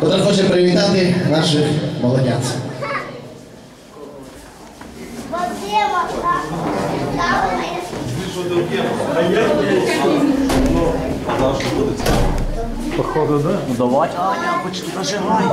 котра хоче привітати наших молодят. Походу, да? Ну давай, Аня, почти зажигай.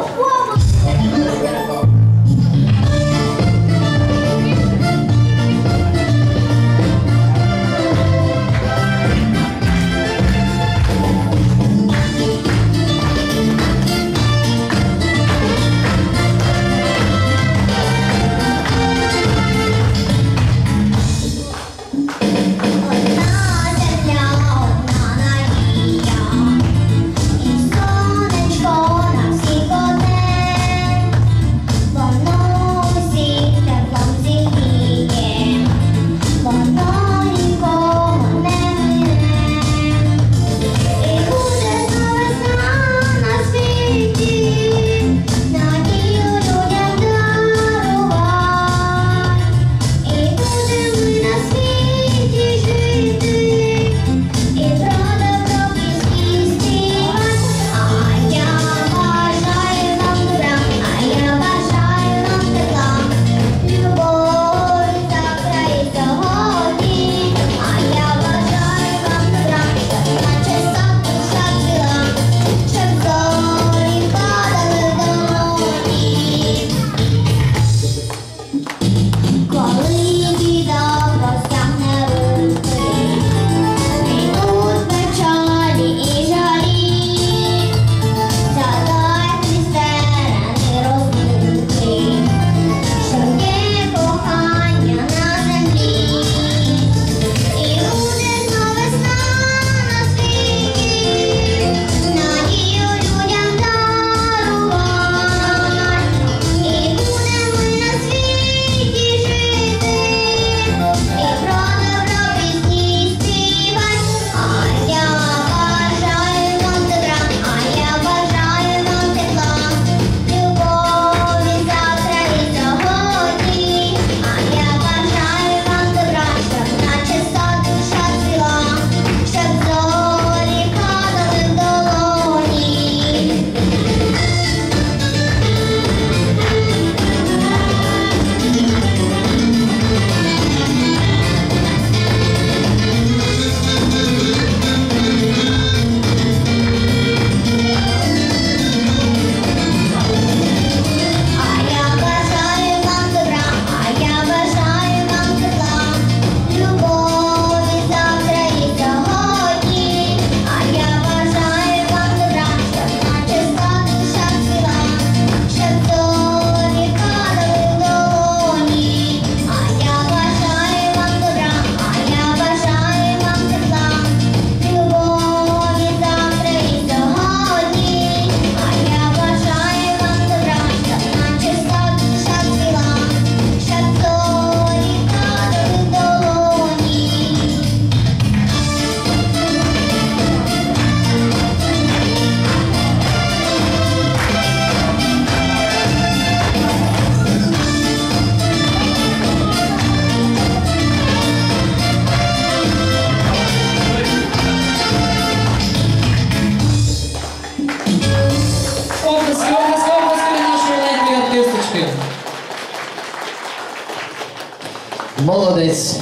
Молодець.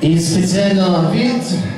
І спеціально від.